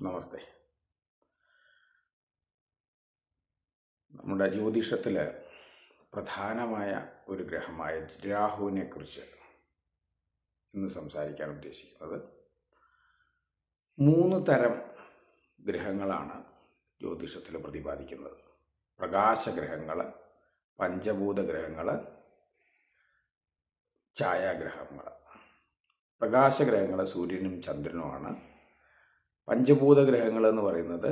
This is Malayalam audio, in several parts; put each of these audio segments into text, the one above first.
നമസ്തേ. നമ്മുടെ ജ്യോതിഷത്തിൽ പ്രധാനമായ ഒരു ഗ്രഹമായ രാഹുവിനെ കുറിച്ച് ഇന്ന് സംസാരിക്കാൻ ഉദ്ദേശിക്കുന്നത് മൂന്ന് തരം ഗ്രഹങ്ങളാണ് ജ്യോതിഷത്തിൽ പ്രതിപാദിക്കുന്നത്. പ്രകാശഗ്രഹങ്ങൾ പഞ്ചഭൂത ഗ്രഹങ്ങൾ ഛായാഗ്രഹങ്ങൾ പ്രകാശഗ്രഹങ്ങൾ സൂര്യനും ചന്ദ്രനുമാണ്. പഞ്ചഭൂത ഗ്രഹങ്ങൾ എന്ന് പറയുന്നത്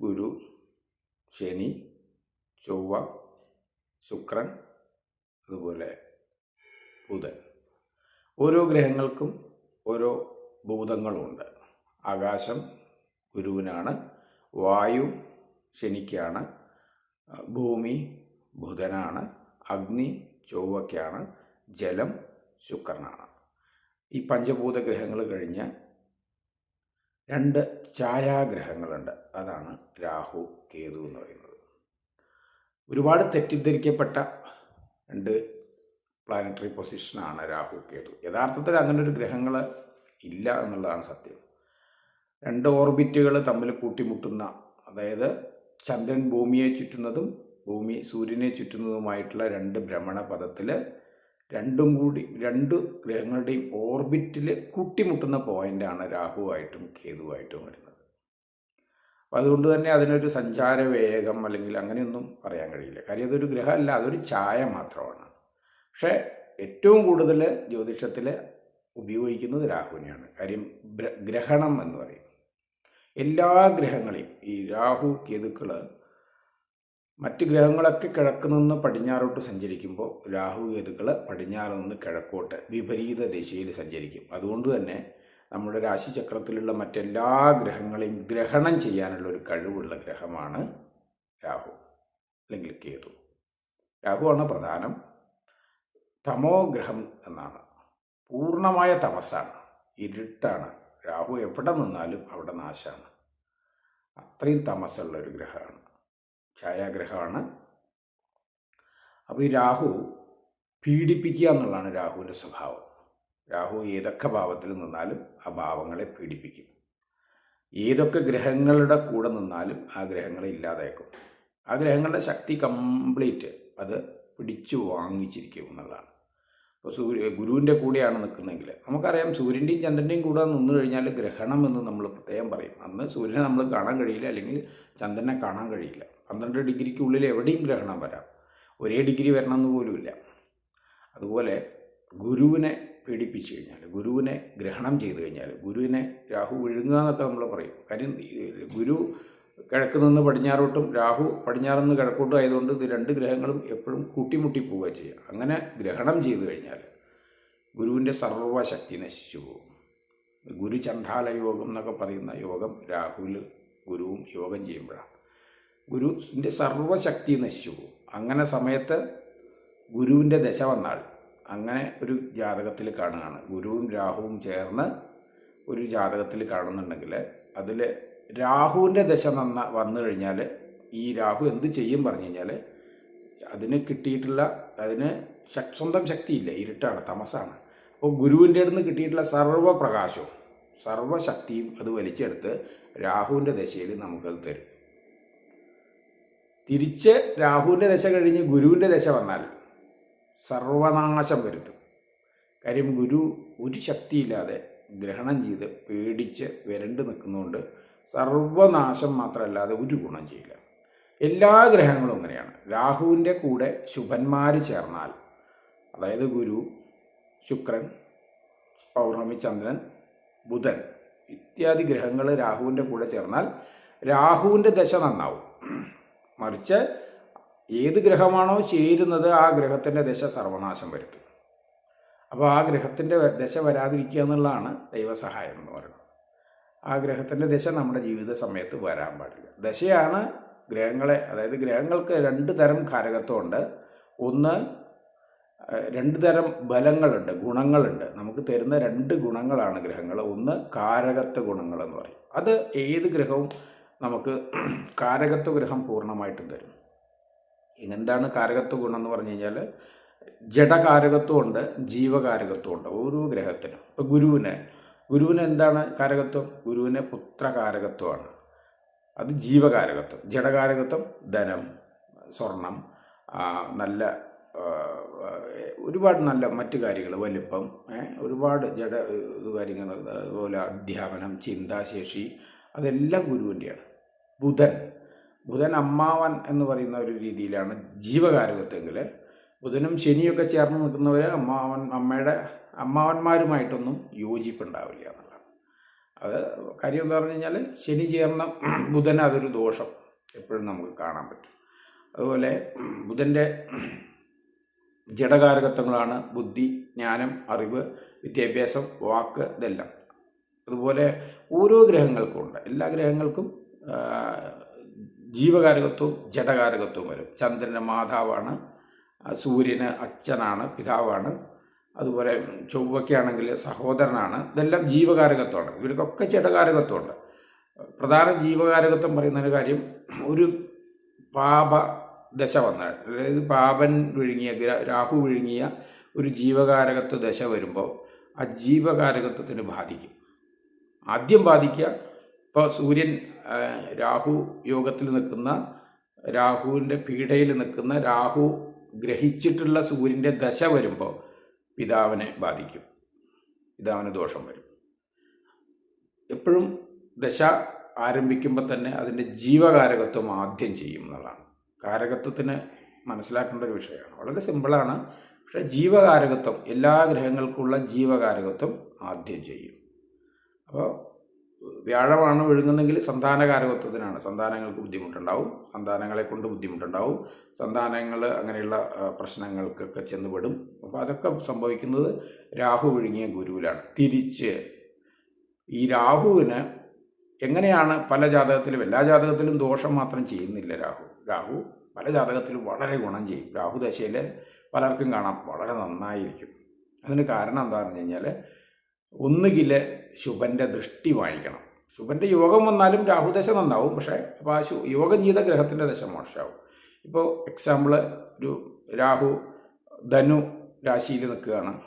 ഗുരു ശനി ചൊവ്വ ശുക്രൻ അതുപോലെ ബുധൻ. ഓരോ ഗ്രഹങ്ങൾക്കും ഓരോ ഭൂതങ്ങളുണ്ട്. ആകാശം ഗുരുവിനാണ് വായു ശനിക്കാണ് ഭൂമി ബുധനാണ് അഗ്നി ചൊവ്വയ്ക്കാണ് ജലം ശുക്രനാണ്. ഈ പഞ്ചഭൂത ഗ്രഹങ്ങൾ കഴിഞ്ഞ് രണ്ട് ഛായാഗ്രഹങ്ങളുണ്ട്. അതാണ് രാഹു കേതു എന്ന് പറയുന്നത്. ഒരുപാട് തെറ്റിദ്ധരിക്കപ്പെട്ട രണ്ട് പ്ലാനറ്ററി പൊസിഷനാണ് രാഹു കേതു. യഥാർത്ഥത്തിൽ അങ്ങനെ ഒരു ഗ്രഹങ്ങൾ ഇല്ല എന്നുള്ളതാണ് സത്യം. രണ്ട് ഓർബിറ്റുകൾ തമ്മിൽ കൂട്ടിമുട്ടുന്ന അതായത് ചന്ദ്രൻ ഭൂമിയെ ചുറ്റുന്നതും ഭൂമി സൂര്യനെ ചുറ്റുന്നതുമായിട്ടുള്ള രണ്ട് ഭ്രമണ പദത്തിൽ രണ്ടും കൂടി രണ്ട് ഗ്രഹങ്ങളുടെയും ഓർബിറ്റിൽ കൂട്ടിമുട്ടുന്ന പോയിന്റാണ് രാഹുവായിട്ടും കേതുവായിട്ടും വരുന്നത്. അപ്പോൾ അതുകൊണ്ട് തന്നെ അതിനൊരു സഞ്ചാര വേഗം അല്ലെങ്കിൽ അങ്ങനെയൊന്നും പറയാൻ കഴിയില്ല. കാര്യം അതൊരു ഗ്രഹമല്ല അതൊരു ഛായ മാത്രമാണ്. പക്ഷേ ഏറ്റവും കൂടുതൽ ജ്യോതിഷത്തിൽ ഉപയോഗിക്കുന്നത് രാഹുവിനെയാണ്. കാര്യം ഗ്രഹണം എന്ന് പറയും. എല്ലാ ഗ്രഹങ്ങളെയും ഈ രാഹു കേതുക്കൾ മറ്റ് ഗ്രഹങ്ങളൊക്കെ കിഴക്ക് നിന്ന് പടിഞ്ഞാറോട്ട് സഞ്ചരിക്കുമ്പോൾ രാഹു കേതുക്കൾ പടിഞ്ഞാറ് നിന്ന് കിഴക്കോട്ട് വിപരീത ദിശയിൽ സഞ്ചരിക്കും. അതുകൊണ്ട് തന്നെ നമ്മുടെ രാശിചക്രത്തിലുള്ള മറ്റെല്ലാ ഗ്രഹങ്ങളെയും ഗ്രഹണം ചെയ്യാനുള്ള ഒരു കഴിവുള്ള ഗ്രഹമാണ് രാഹു അല്ലെങ്കിൽ കേതു. രാഹുവാണ് പ്രധാനം. തമോ ഗ്രഹം എന്നാണ്. പൂർണമായ തമസാണ് ഇരുട്ടാണ്. രാഹു എവിടെ നിന്നാലും അവിടെ നാശമാണ് അത്രയും തമസുള്ള ഒരു ഗ്രഹമാണ്. ഛായാഗ്രഹമാണ്. അപ്പോൾ ഈ രാഹു പീഡിപ്പിക്കുക എന്നുള്ളതാണ് രാഹുവിന്റെ സ്വഭാവം. രാഹു ഏതൊക്കെ ഭാവത്തിൽ നിന്നാലും ആ ഭാവങ്ങളെ പീഡിപ്പിക്കും. ഏതൊക്കെ ഗ്രഹങ്ങളുടെ കൂടെ നിന്നാലും ആ ഗ്രഹങ്ങളെ ഇല്ലാതാക്കും. ആ ഗ്രഹങ്ങളുടെ ശക്തി കംപ്ലീറ്റ് അത് പിടിച്ചു വാങ്ങിച്ചിരിക്കും എന്നുള്ളതാണ്. ഇപ്പോൾ സൂര്യ ഗുരുവിന്റെ കൂടെയാണ് നിൽക്കുന്നതെങ്കിൽ നമുക്കറിയാം സൂര്യന്റെയും ചന്ദ്രന്റെയും കൂടെ നിന്ന് കഴിഞ്ഞാൽ ഗ്രഹണം എന്ന് നമ്മൾ പ്രത്യേകം പറയും. അന്ന് സൂര്യനെ നമ്മൾ കാണാൻ കഴിയില്ല അല്ലെങ്കിൽ ചന്ദ്രനെ കാണാൻ കഴിയില്ല. പന്ത്രണ്ട് ഡിഗ്രിക്കുള്ളിൽ എവിടെയും ഗ്രഹണം വരാം. ഒരേ ഡിഗ്രി വരണമെന്ന് പോലുമില്ല അതുപോലെ ഗുരുവിനെ പീഡിപ്പിച്ചു കഴിഞ്ഞാൽ ഗുരുവിനെ ഗ്രഹണം ചെയ്തു കഴിഞ്ഞാൽ ഗുരുവിനെ രാഹു വിഴുങ്ങുക എന്നൊക്കെ നമ്മൾ പറയും. കാര്യം ഗുരു കിഴക്ക് നിന്ന് പടിഞ്ഞാറോട്ടും രാഹു പടിഞ്ഞാറ് നിന്ന് കിഴക്കോട്ടും ആയതുകൊണ്ട് ഇത് രണ്ട് ഗ്രഹങ്ങളും എപ്പോഴും കൂട്ടിമുട്ടി പോവുക ചെയ്യുക. അങ്ങനെ ഗ്രഹണം ചെയ്തു കഴിഞ്ഞാൽ ഗുരുവിന്റെ സർവശക്തി നശിച്ചു പോകും. ഗുരുചണ്ഡാല യോഗം എന്നൊക്കെ പറയുന്ന യോഗം രാഹുൽ ഗുരുവും യോഗം ചെയ്യുമ്പോഴാണ്. ഗുരുവിന്റെ സർവശക്തി നശിച്ചു പോകും. അങ്ങനെ സമയത്ത് ഗുരുവിന്റെ ദശ വന്നാൽ അങ്ങനെ ഒരു ജാതകത്തിൽ കാണുകയാണ്. ഗുരുവും രാഹുവും ചേർന്ന് ഒരു ജാതകത്തിൽ കാണുന്നുണ്ടെങ്കിൽ അതിൽ രാഹുവിന്റെ ദശ നന്ന വന്നു കഴിഞ്ഞാൽ ഈ രാഹു എന്ത് ചെയ്യും പറഞ്ഞു കഴിഞ്ഞാൽ അതിന് കിട്ടിയിട്ടുള്ള അതിന് സ്വന്തം ശക്തിയില്ല ഇരുട്ടാണ് തമസാണ്. അപ്പോൾ ഗുരുവിന്റെ അടുത്ത് കിട്ടിയിട്ടുള്ള സർവപ്രകാശവും സർവശക്തിയും അത് വലിച്ചെടുത്ത് രാഹുവിന്റെ ദശയിൽ നമുക്കത് തരും. തിരിച്ച് രാഹുവിന്റെ ദശ കഴിഞ്ഞ് ഗുരുവിന്റെ ദശ വന്നാൽ സർവനാശം വരുത്തും. കാര്യം ഗുരു ഒരു ശക്തിയില്ലാതെ ഗ്രഹണം ചെയ്ത് പേടിച്ച് വരണ്ട് നിൽക്കുന്നതുകൊണ്ട് സർവനാശം മാത്രമല്ലാതെ ഒരു ഗുണം ചെയ്യില്ല. എല്ലാ ഗ്രഹങ്ങളും അങ്ങനെയാണ് രാഹുവിന്റെ കൂടെ ശുഭന്മാർ ചേർന്നാൽ അതായത് ഗുരു ശുക്രൻ പൗർണമി ചന്ദ്രൻ ബുധൻ ഇത്യാദി ഗ്രഹങ്ങൾ രാഹുവിന്റെ കൂടെ ചേർന്നാൽ രാഹുവിന്റെ ദശ നന്നാവും. മറിച്ച് ഏത് ഗ്രഹമാണോ ചേരുന്നത് ആ ഗ്രഹത്തിന്റെ ദശ സർവനാശം വരുത്തും. അപ്പോൾ ആ ഗ്രഹത്തിന്റെ ദശ വരാതിരിക്കുക എന്നുള്ളതാണ് ദൈവസഹായം എന്ന് പറയുന്നത്. ആ ഗ്രഹത്തിന്റെ ദശ നമ്മുടെ ജീവിത സമയത്ത് വരാൻ പാടില്ല. ദശയാണ് ഗ്രഹങ്ങളെ അതായത് ഗ്രഹങ്ങൾക്ക് രണ്ട് തരം കാരകത്വമുണ്ട് ഒന്ന് രണ്ട് തരം ബലങ്ങളുണ്ട് ഗുണങ്ങളുണ്ട്. നമുക്ക് തരുന്ന രണ്ട് ഗുണങ്ങളാണ് ഗ്രഹങ്ങൾ. ഒന്ന് കാരകത്വ ഗുണങ്ങൾ എന്ന് പറയും. അത് ഏത് ഗ്രഹവും നമുക്ക് കാരകത്വ ഗ്രഹം പൂർണമായിട്ടും തരും. എന്താണ് കാരകത്വ ഗുണം എന്ന് പറഞ്ഞു കഴിഞ്ഞാൽ ജഡകാരകത്വമുണ്ട് ജീവകാരകത്വമുണ്ട് ഓരോ ഗ്രഹത്തിനും. ഇപ്പോൾ ഗുരുവിന് ഗുരുവിന് എന്താണ് കാരകത്വം? ഗുരുവിന് പുത്രകാരകത്വമാണ് അത് ജീവകാരകത്വം. ജഡകാരകത്വം ധനം സ്വർണം നല്ല ഒരുപാട് നല്ല മറ്റു കാര്യങ്ങൾ വലിപ്പം ഒരുപാട് ജഡ കാര്യങ്ങൾ അതുപോലെ അധ്യാപനം ചിന്താശേഷി അതെല്ലാം ഗുരുവിന്റെയാണ്. ബുധൻ. ബുധൻ അമ്മാവൻ എന്ന് പറയുന്ന ഒരു രീതിയിലാണ് ജീവകാരകത്വമെങ്കിൽ ബുധനും ശനിയൊക്കെ ചേർന്ന് നിൽക്കുന്നവർ അമ്മാവൻ അമ്മയുടെ അമ്മാവന്മാരുമായിട്ടൊന്നും യോജിപ്പുണ്ടാവില്ല എന്നുള്ളതാണ്. അത് കാര്യം എന്താ പറഞ്ഞു കഴിഞ്ഞാൽ ശനി ചേർന്ന ബുധൻ അതൊരു ദോഷം എപ്പോഴും നമുക്ക് കാണാൻ പറ്റും. അതുപോലെ ബുധന്റെ ജഡകാരകത്വങ്ങളാണ് ബുദ്ധി ജ്ഞാനം അറിവ് വിദ്യാഭ്യാസം വാക്ക് ഇതെല്ലാം. അതുപോലെ ഓരോ ഗ്രഹങ്ങൾക്കും ഉണ്ട്. എല്ലാ ഗ്രഹങ്ങൾക്കും ജീവകാരകത്വവും ജഡകാരകത്വവും വരും. ചന്ദ്രന് മാതാവാണ് സൂര്യന് അച്ഛനാണ് പിതാവാണ് അതുപോലെ ചൊവ്വയ്ക്കാണെങ്കിൽ സഹോദരനാണ് ഇതെല്ലാം ജീവകാരകത്വമാണ്. ഇവർക്കൊക്കെ ചെടകാരകത്വമുണ്ട് പ്രധാന ജീവകാരകത്വം പറയുന്ന ഒരു കാര്യം ഒരു പാപ ദശ വന്നാൽ അതായത് പാപൻ വിഴുങ്ങിയ രാഹു വിഴുങ്ങിയ ഒരു ജീവകാരകത്വ ദശ വരുമ്പോൾ ആ ജീവകാരകത്വത്തിന് ബാധിക്കും. ആദ്യം ബാധിക്കുക ഇപ്പോൾ സൂര്യൻ രാഹു യോഗത്തിൽ നിൽക്കുന്ന രാഹുവിന്റെ പീഡയിൽ നിൽക്കുന്ന രാഹു ഗ്രഹിച്ചിട്ടുള്ള സൂര്യന്റെ ദശ വരുമ്പോൾ പിതാവിനെ ബാധിക്കും. പിതാവിന് ദോഷം വരും. എപ്പോഴും ദശ ആരംഭിക്കുമ്പോൾ തന്നെ അതിന്റെ ജീവകാരകത്വം ആദ്യം ചെയ്യും എന്നുള്ളതാണ്. കാരകത്വത്തിന് മനസ്സിലാക്കേണ്ട ഒരു വിഷയമാണ്. വളരെ സിമ്പിളാണ്. പക്ഷേ ജീവകാരകത്വം എല്ലാ ഗ്രഹങ്ങൾക്കുള്ള ജീവകാരകത്വം ആദ്യം ചെയ്യും. അപ്പോൾ വ്യാഴമാണ് വിഴുങ്ങുന്നെങ്കിൽ സന്താനകാരകത്വത്തിനാണ്. സന്താനങ്ങൾക്ക് ബുദ്ധിമുട്ടുണ്ടാവും. സന്താനങ്ങളെ കൊണ്ട് ബുദ്ധിമുട്ടുണ്ടാവും. സന്താനങ്ങൾ അങ്ങനെയുള്ള പ്രശ്നങ്ങൾക്കൊക്കെ ചെന്നുപെടും അപ്പോൾ അതൊക്കെ സംഭവിക്കുന്നത് രാഹു വിഴുങ്ങിയ ഗുരുവിലാണ്. തിരിച്ച് ഈ രാഹുവിന് എങ്ങനെയാണ് പല ജാതകത്തിലും എല്ലാ ജാതകത്തിലും ദോഷം മാത്രം ചെയ്യുന്നില്ല രാഹു. രാഹു പല ജാതകത്തിലും വളരെ ഗുണം ചെയ്യും. രാഹു ദശയിൽ പലർക്കും കാണാം. വളരെ നന്നായിരിക്കും. അതിന് കാരണം എന്താണെന്ന് പറഞ്ഞു കഴിഞ്ഞാൽ ഒന്നുകിൽ ശുഭന്റെ ദൃഷ്ടി വായിക്കണം. ശുഭന്റെ യോഗം വന്നാലും രാഹുദശ നന്നാവും പക്ഷേ അപ്പോൾ ആ യോഗം ചെയ്ത ഗ്രഹത്തിന്റെ ദശ മോശമാവും. ഇപ്പോൾ എക്സാമ്പിൾ ഒരു രാഹു ധനു രാശിയിൽ നിൽക്കുകയാണ്.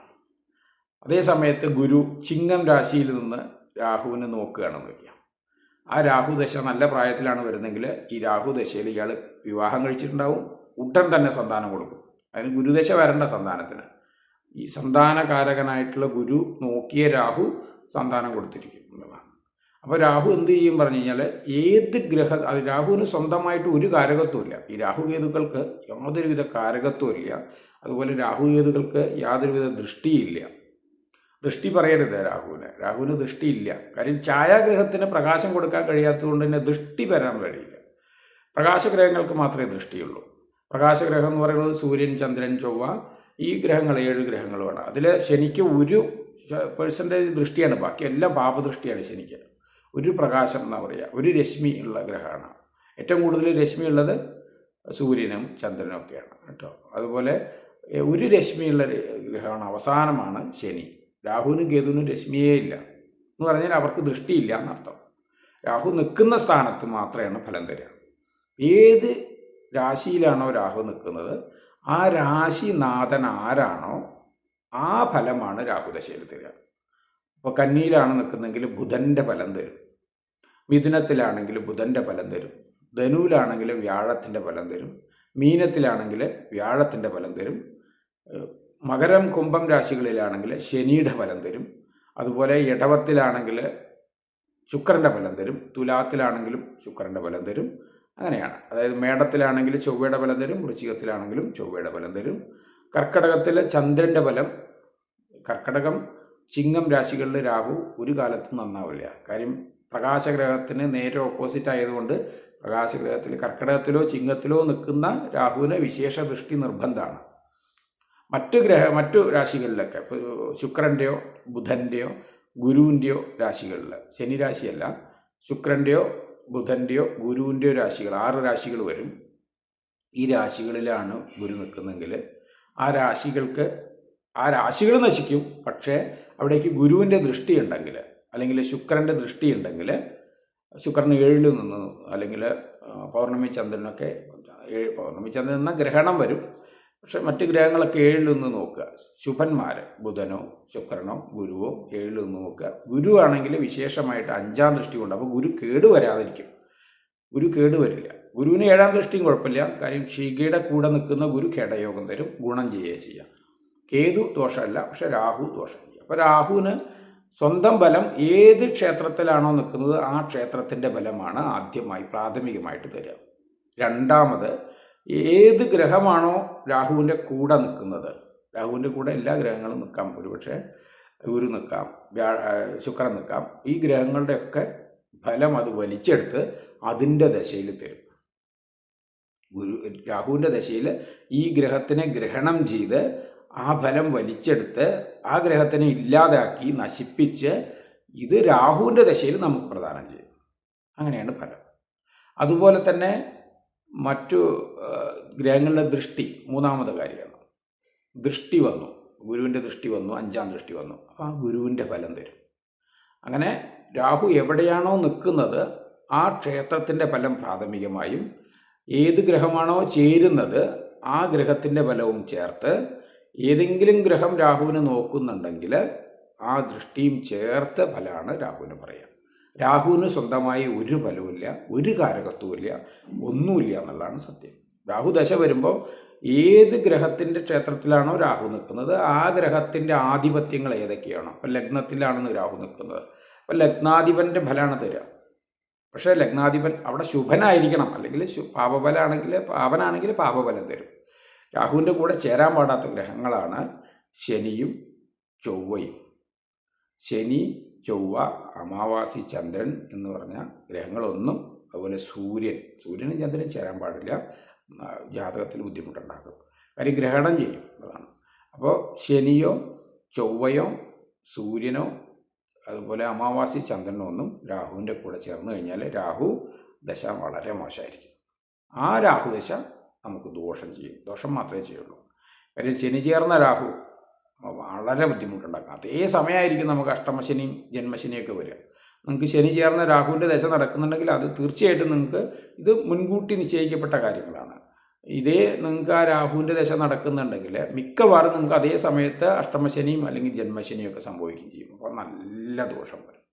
അതേ സമയത്ത് ഗുരു ചിങ്ങം രാശിയിൽ നിന്ന് രാഹുവിനെ നോക്കുകയാണെന്ന് വയ്ക്കുക. ആ രാഹുദശ നല്ല പ്രായത്തിലാണ് വരുന്നെങ്കിൽ ഈ രാഹുദശയിൽ ഇയാൾ വിവാഹം കഴിച്ചിട്ടുണ്ടാവും ഉടൻ തന്നെ സന്താനം കൊടുക്കും. അതിന് ഗുരുദശ വരേണ്ട സന്താനത്തിന്. ഈ സന്താനകാരകനായിട്ടുള്ള ഗുരു നോക്കിയ രാഹു സന്താനം കൊടുത്തിരിക്കും എന്നുള്ളതാണ് അപ്പോൾ രാഹു എന്ത് ചെയ്യും പറഞ്ഞു കഴിഞ്ഞാൽ ഏത് ഗ്രഹ അത് രാഹുവിന് സ്വന്തമായിട്ട് ഒരു കാരകത്വമില്ല ഈ രാഹുകേതുക്കൾക്ക് യാതൊരുവിധ കാരകത്വം ഇല്ല. അതുപോലെ രാഹുകേതുക്കൾക്ക് യാതൊരുവിധ ദൃഷ്ടിയില്ല ദൃഷ്ടി പറയരുത് രാഹുവിന്. രാഹുവിന് ദൃഷ്ടിയില്ല കാര്യം ഛായാഗ്രഹത്തിന് പ്രകാശം കൊടുക്കാൻ കഴിയാത്തതുകൊണ്ട് തന്നെ ദൃഷ്ടി വരാൻ കഴിയില്ല പ്രകാശഗ്രഹങ്ങൾക്ക് മാത്രമേ ദൃഷ്ടിയുള്ളൂ. പ്രകാശഗ്രഹം എന്ന് പറയുന്നത് സൂര്യൻ ചന്ദ്രൻ ചൊവ്വ ഈ ഗ്രഹങ്ങൾ ഏഴ് ഗ്രഹങ്ങളുമാണ്. അതിൽ ശനിക്ക് ഒരു പേഴ്സന്റേജ് ദൃഷ്ടിയാണ്. ബാക്കി എല്ലാം പാപദൃഷ്ടിയാണ് ശനിക്ക്. ഒരു പ്രകാശം എന്നാ പറയുക ഒരു രശ്മി ഉള്ള ഗ്രഹമാണ്. ഏറ്റവും കൂടുതൽ രശ്മി ഉള്ളത് സൂര്യനും ചന്ദ്രനും ഒക്കെയാണ് കേട്ടോ. അതുപോലെ ഒരു രശ്മിയുള്ള ഗ്രഹമാണ് അവസാനമാണ് ശനി. രാഹുവിനും കേതുവിനും രശ്മിയേ ഇല്ല. എന്ന് പറഞ്ഞാൽ അവർക്ക് ദൃഷ്ടിയില്ല എന്നർത്ഥം. രാഹു നിൽക്കുന്ന സ്ഥാനത്ത് മാത്രമാണ് ഫലം തരിക ഏത് രാശിയിലാണോ രാഹു നിൽക്കുന്നത് ആ രാശിനാഥൻ ആരാണോ ആ ഫലമാണ് രാഹുദശയിൽ തരിക അപ്പോൾ കന്നിയിലാണ് നിൽക്കുന്നതെങ്കിൽ ബുധന്റെ ഫലം തരും. മിഥുനത്തിലാണെങ്കിൽ ബുധന്റെ ഫലം തരും. ധനുവിലാണെങ്കിൽ വ്യാഴത്തിന്റെ ഫലം തരും. മീനത്തിലാണെങ്കിൽ വ്യാഴത്തിന്റെ ഫലം തരും. മകരം കുംഭം രാശികളിലാണെങ്കിൽ ശനിയുടെ ഫലം തരും. അതുപോലെ ഇടവത്തിലാണെങ്കിൽ ശുക്രന്റെ ഫലം തരും. തുലാത്തിലാണെങ്കിലും ശുക്രന്റെ ഫലം തരും. അങ്ങനെയാണ്. അതായത് മേടത്തിലാണെങ്കിൽ ചൊവ്വയുടെ ഫലം തരും. വൃശ്ചികത്തിലാണെങ്കിലും ചൊവ്വയുടെ ഫലം തരും. കർക്കടകത്തിൽ ചന്ദ്രന്റെ ഫലം കർക്കടകം ചിങ്ങം രാശികളിൽ രാഹു ഒരു കാലത്തും നന്നാവില്ല. കാര്യം പ്രകാശഗ്രഹത്തിന് നേരെ ഓപ്പോസിറ്റ് ആയതുകൊണ്ട് പ്രകാശഗ്രഹത്തിൽ കർക്കടകത്തിലോ ചിങ്ങത്തിലോ നിൽക്കുന്ന രാഹുവിന് വിശേഷ ദൃഷ്ടി നിർബന്ധമാണ്. മറ്റ് ഗ്രഹ മറ്റു രാശികളിലൊക്കെ ഇപ്പോൾ ശുക്രന്റെയോ ബുധന്റെയോ ഗുരുവിന്റെയോ രാശികളിൽ ശനി രാശിയല്ല ശുക്രന്റെയോ ബുധന്റെയോ ഗുരുവിന്റെയോ രാശികൾ ആറ് രാശികൾ വരും. ഈ രാശികളിലാണ് ഗുരു നിൽക്കുന്നതെങ്കിൽ ആ രാശികൾക്ക് ആ രാശികൾ നശിക്കും. പക്ഷേ അവിടേക്ക് ഗുരുവിന്റെ ദൃഷ്ടി ഉണ്ടെങ്കിൽ അല്ലെങ്കിൽ ശുക്രന്റെ ദൃഷ്ടി ഉണ്ടെങ്കിൽ ശുക്രൻ ഏഴിൽ നിന്ന് അല്ലെങ്കിൽ പൗർണമി ചന്ദ്രനൊക്കെ ഏഴ് പൗർണമി ചന്ദ്രൻ എന്ന ഗ്രഹണം വരും. പക്ഷെ മറ്റ് ഗ്രഹങ്ങളൊക്കെ ഏഴിൽ നിന്ന് നോക്കുക. ശുഭന്മാർ ബുധനോ ശുക്രനോ ഗുരുവോ ഏഴിൽ നിന്ന് നോക്കുക. ഗുരുവാണെങ്കിൽ വിശേഷമായിട്ട് അഞ്ചാം ദൃഷ്ടി കൊണ്ട് അപ്പോൾ ഗുരു കേടുവരാതിരിക്കും. ഗുരു കേടുവരില്ല. ഗുരുവിന് ഏഴാം ദൃഷ്ടിയും കുഴപ്പമില്ല. കാര്യം ശിഖയുടെ കൂടെ നിൽക്കുന്ന ഗുരു ഖേടയോഗം തരും. ഗുണം ചെയ്യുകയും ചെയ്യാം. കേതു ദോഷമല്ല പക്ഷെ രാഹു ദോഷം ചെയ്യും. അപ്പോൾ രാഹുവിന് സ്വന്തം ബലം ഏത് ക്ഷേത്രത്തിലാണോ നിൽക്കുന്നത് ആ ക്ഷേത്രത്തിന്റെ ബലമാണ് ആദ്യമായി പ്രാഥമികമായിട്ട് തരിക. രണ്ടാമത് ഏത് ഗ്രഹമാണോ രാഹുവിന്റെ കൂടെ നിൽക്കുന്നത് രാഹുവിന്റെ കൂടെ എല്ലാ ഗ്രഹങ്ങളും നിൽക്കാം ഒരുപക്ഷെ ഗുരു നിൽക്കാം ശുക്രൻ നിൽക്കാം ഈ ഗ്രഹങ്ങളുടെയൊക്കെ ഫലം അത് വലിച്ചെടുത്ത് അതിന്റെ ദശയിൽ തരും. ഗുരു രാഹുവിന്റെ ദശയിൽ ഈ ഗ്രഹത്തിനെ ഗ്രഹണം ചെയ്ത് ആ ഫലം വലിച്ചെടുത്ത് ആ ഗ്രഹത്തിനെ ഇല്ലാതാക്കി നശിപ്പിച്ച് ഇത് രാഹുവിന്റെ ദശയിൽ നമുക്ക് പ്രദാനം ചെയ്യും. അങ്ങനെയാണ് ഫലം. അതുപോലെ തന്നെ മറ്റു ഗ്രഹങ്ങളുടെ ദൃഷ്ടി മൂന്നാമത്തെ കാര്യമാണ്. ദൃഷ്ടി വന്നു. ഗുരുവിന്റെ ദൃഷ്ടി വന്നു. അഞ്ചാം ദൃഷ്ടി വന്നു. അപ്പോൾ ആ ഗുരുവിന്റെ ഫലം തരും. അങ്ങനെ രാഹു എവിടെയാണോ നിൽക്കുന്നത് ആ ക്ഷേത്രത്തിന്റെ ഫലം പ്രാഥമികമായും ഏത് ഗ്രഹമാണോ ചേരുന്നത് ആ ഗ്രഹത്തിന്റെ ഫലവും ചേർത്ത് ഏതെങ്കിലും ഗ്രഹം രാഹുവിന് നോക്കുന്നുണ്ടെങ്കിൽ ആ ദൃഷ്ടിയും ചേർത്ത ഫലമാണ് രാഹുവിന് പറയുക രാഹുവിന് സ്വന്തമായി ഒരു ഫലവുമില്ല ഒരു കാരകത്വമില്ല ഒന്നുമില്ല എന്നുള്ളതാണ് സത്യം. രാഹു ദശ വരുമ്പോൾ ഏത് ഗ്രഹത്തിന്റെ ക്ഷേത്രത്തിലാണോ രാഹു നിൽക്കുന്നത് ആ ഗ്രഹത്തിന്റെ ആധിപത്യങ്ങൾ ഏതൊക്കെയാണോ? അപ്പം ലഗ്നത്തിലാണെന്ന് രാഹു നിൽക്കുന്നത്. അപ്പം ലഗ്നാധിപന്റെ ഫലമാണ് തരിക പക്ഷേ ലഗ്നാധിപൻ അവിടെ ശുഭനായിരിക്കണം. അല്ലെങ്കിൽ പാപബലാണെങ്കിൽ പാപനാണെങ്കിൽ പാപബലം തരും. രാഹുവിന്റെ കൂടെ ചേരാൻ പാടാത്ത ഗ്രഹങ്ങളാണ് ശനിയും ചൊവ്വയും. ശനി ചൊവ്വ അമാവാസി ചന്ദ്രൻ എന്ന് പറഞ്ഞ ഗ്രഹങ്ങളൊന്നും അതുപോലെ സൂര്യൻ സൂര്യനും ചന്ദ്രനും ചേരാൻ പാടില്ല. ജാതകത്തിൽ ബുദ്ധിമുട്ടുണ്ടാക്കും. കാര്യം ഗ്രഹണം ചെയ്യും. അതാണ്. അപ്പോൾ ശനിയോ ചൊവ്വയോ സൂര്യനോ അതുപോലെ അമാവാസി ചന്ദ്രനൊന്നും രാഹുവിന്റെ കൂടെ ചേർന്ന് കഴിഞ്ഞാൽ രാഹു ദശ വളരെ മോശമായിരിക്കും. ആ രാഹു ദശ നമുക്ക് ദോഷം ചെയ്യും. ദോഷം മാത്രമേ ചെയ്യുള്ളൂ. കാര്യം ശനി ചേർന്ന രാഹു വളരെ ബുദ്ധിമുട്ടുണ്ടാക്കും. അതേ സമയമായിരിക്കും നമുക്ക് അഷ്ടമശനിയും ജന്മശനിയൊക്കെ വരിക. നിങ്ങൾക്ക് ശനി ചേർന്ന രാഹുവിന്റെ ദശ നടക്കുന്നുണ്ടെങ്കിൽ അത് തീർച്ചയായിട്ടും നിങ്ങൾക്ക് ഇത് മുൻകൂട്ടി നിശ്ചയിക്കപ്പെട്ട കാര്യങ്ങളാണ്. ഇതേ നിങ്ങൾക്ക് ആ രാഹുവിന്റെ ദശ നടക്കുന്നുണ്ടെങ്കിൽ മിക്കവാറും നിങ്ങൾക്ക് അതേ സമയത്ത് അഷ്ടമശനിയും അല്ലെങ്കിൽ ജന്മശനിയും ഒക്കെ സംഭവിക്കുകയും ചെയ്യും. അപ്പോൾ നല്ല ദോഷം വരും.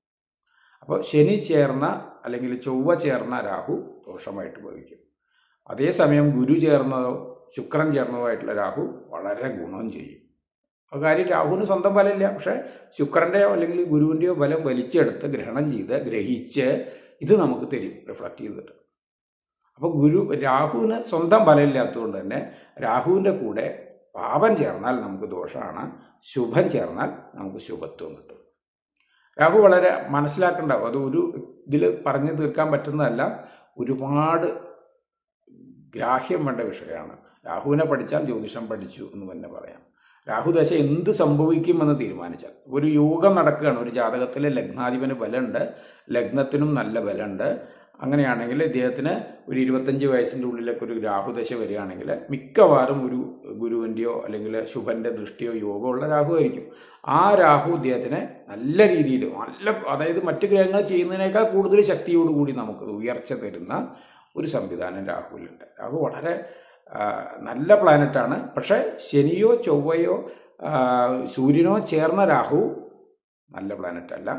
അപ്പോൾ ശനി ചേർന്ന അല്ലെങ്കിൽ ചൊവ്വ ചേർന്ന രാഹു ദോഷമായിട്ട് ഭവിക്കും. അതേസമയം ഗുരു ചേർന്നതോ ശുക്രൻ ചേർന്നതോ ആയിട്ടുള്ള രാഹു വളരെ ഗുണവും ചെയ്യും. അപ്പോൾ കാര്യം രാഹുവിന് സ്വന്തം ബലമില്ല പക്ഷേ ശുക്രന്റെയോ അല്ലെങ്കിൽ ഗുരുവിന്റെയോ ബലം വലിച്ചെടുത്ത് ഗ്രഹണം ചെയ്ത് ഗ്രഹിച്ച് ഇത് നമുക്ക് തരും റിഫ്ലക്റ്റ് ചെയ്തിട്ട് അപ്പോൾ ഗുരു രാഹുവിന് സ്വന്തം ബലമില്ലാത്തതുകൊണ്ട് തന്നെ രാഹുവിന്റെ കൂടെ പാപം ചേർന്നാൽ നമുക്ക് ദോഷമാണ് ശുഭം ചേർന്നാൽ നമുക്ക് ശുഭത്വം കിട്ടും. രാഹു വളരെ മനസ്സിലാക്കേണ്ട അത് ഒരു ഇതിൽ പറഞ്ഞു തീർക്കാൻ പറ്റുന്നതല്ല ഒരുപാട് ഗ്രാഹ്യം വേണ്ട വിഷയമാണ്. രാഹുവിനെ പഠിച്ചാൽ ജ്യോതിഷം പഠിച്ചു എന്ന് തന്നെ പറയാം. രാഹുദശ എന്ത് സംഭവിക്കുമെന്ന് തീരുമാനിച്ചാൽ. ഒരു യോഗം നടക്കുകയാണ്. ഒരു ജാതകത്തിലെ ലഗ്നാധിപന് ബലമുണ്ട് ലഗ്നത്തിനും നല്ല ബലമുണ്ട്. അങ്ങനെയാണെങ്കിൽ ഇദ്ദേഹത്തിന് ഒരു ഇരുപത്തഞ്ച് വയസ്സിന്റെ ഉള്ളിലൊക്കെ ഒരു രാഹുദശ വരികയാണെങ്കിൽ മിക്കവാറും ഒരു ഗുരുവിന്റെയോ അല്ലെങ്കിൽ ശുഭന്റെ ദൃഷ്ടിയോ യോഗമുള്ള രാഹു ആയിരിക്കും. ആ രാഹു ഇദ്ദേഹത്തിനെ നല്ല രീതിയിൽ നല്ല അതായത് മറ്റു ഗ്രഹങ്ങൾ ചെയ്യുന്നതിനേക്കാൾ കൂടുതൽ ശക്തിയോടുകൂടി നമുക്ക് ഉയർച്ച തരുന്ന ഒരു സംവിധാനം രാഹുവിലുണ്ട്. രാഹു വളരെ നല്ല പ്ലാനറ്റാണ്. പക്ഷേ ശനിയോ ചൊവ്വയോ സൂര്യനോ ചേർന്ന രാഹു നല്ല പ്ലാനറ്റല്ല.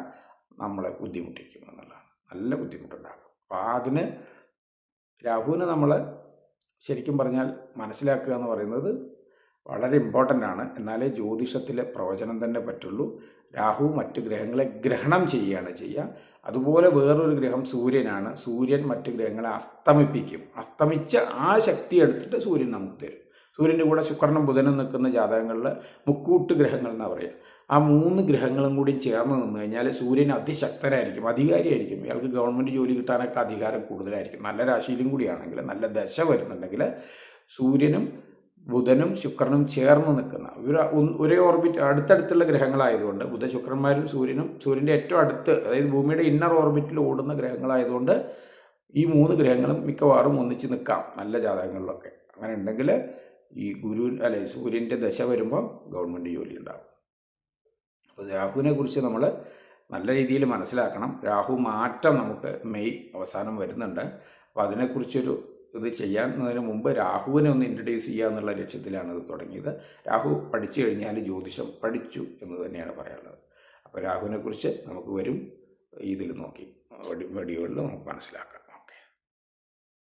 നമ്മളെ ബുദ്ധിമുട്ടിക്കും എന്നുള്ളതാണ്. നല്ല ബുദ്ധിമുട്ടുണ്ടാകും. അപ്പോൾ അതിന് രാഹുവിന് നമ്മൾ ശരിക്കും പറഞ്ഞാൽ മനസ്സിലാക്കുക എന്ന് പറയുന്നത് വളരെ ഇമ്പോർട്ടന്റ് ആണ്. എന്നാലേ ജ്യോതിഷത്തിലെ പ്രവചനം തന്നെ പറ്റുള്ളൂ. രാഹു മറ്റ് ഗ്രഹങ്ങളെ ഗ്രഹണം ചെയ്യുകയാണ് ചെയ്യുക. അതുപോലെ വേറൊരു ഗ്രഹം സൂര്യനാണ്. സൂര്യൻ മറ്റ് ഗ്രഹങ്ങളെ അസ്തമിപ്പിക്കും. അസ്തമിച്ച ആ ശക്തി എടുത്തിട്ട് സൂര്യൻ നമുക്ക് തരും. സൂര്യന്റെ കൂടെ ശുക്രനും ബുധനും നിൽക്കുന്ന ജാതകങ്ങളിൽ മുക്കൂട്ട് ഗ്രഹങ്ങൾ എന്നാണ് പറയുക. ആ മൂന്ന് ഗ്രഹങ്ങളും കൂടി ചേർന്ന് നിന്ന് കഴിഞ്ഞാൽ സൂര്യൻ അതിശക്തനായിരിക്കും അധികാരിയായിരിക്കും. ഇയാൾക്ക് ഗവൺമെന്റ് ജോലി കിട്ടാനൊക്കെ അധികാരം കൂടുതലായിരിക്കും. നല്ല രാശിയിലും കൂടിയാണെങ്കിൽ നല്ല ദശ വരുന്നുണ്ടെങ്കിൽ സൂര്യനും ബുധനും ശുക്രനും ചേർന്ന് നിൽക്കുന്ന ഒരു ഓർബിറ്റ് അടുത്തടുത്തുള്ള ഗ്രഹങ്ങളായതുകൊണ്ട് ബുധ ശുക്രന്മാരും സൂര്യനും സൂര്യന്റെ ഏറ്റവും അടുത്ത് അതായത് ഭൂമിയുടെ ഇന്നർ ഓർബിറ്റിൽ ഓടുന്ന ഗ്രഹങ്ങളായതുകൊണ്ട് ഈ മൂന്ന് ഗ്രഹങ്ങളും മിക്കവാറും ഒന്നിച്ച് നിൽക്കാം നല്ല ജാതകങ്ങളിലൊക്കെ. അങ്ങനെ ഉണ്ടെങ്കിൽ ഈ ഗുരു അല്ലെ സൂര്യന്റെ ദശ വരുമ്പോൾ ഗവൺമെന്റ് ജോലി ഉണ്ടാകും അപ്പോൾ രാഹുവിനെ കുറിച്ച് നമ്മൾ നല്ല രീതിയിൽ മനസ്സിലാക്കണം. രാഹു മാറ്റം നമുക്ക് മെയ് അവസാനം വരുന്നുണ്ട്. അപ്പോൾ അതിനെക്കുറിച്ചൊരു ഇത് ചെയ്യാവുന്നതിന് മുമ്പ് രാഹുവിനെ ഒന്ന് ഇൻട്രൊഡ്യൂസ് ചെയ്യുക എന്നുള്ള ലക്ഷ്യത്തിലാണ് ഇത് തുടങ്ങിയത്. രാഹു പഠിച്ചു കഴിഞ്ഞാൽ ജ്യോതിഷം പഠിച്ചു എന്ന് തന്നെയാണ് പറയാനുള്ളത്. അപ്പോൾ രാഹുവിനെക്കുറിച്ച് നമുക്ക് വരും. ഇതിൽ നോക്കി വീഡിയോകളിൽ നമുക്ക് മനസ്സിലാക്കാം.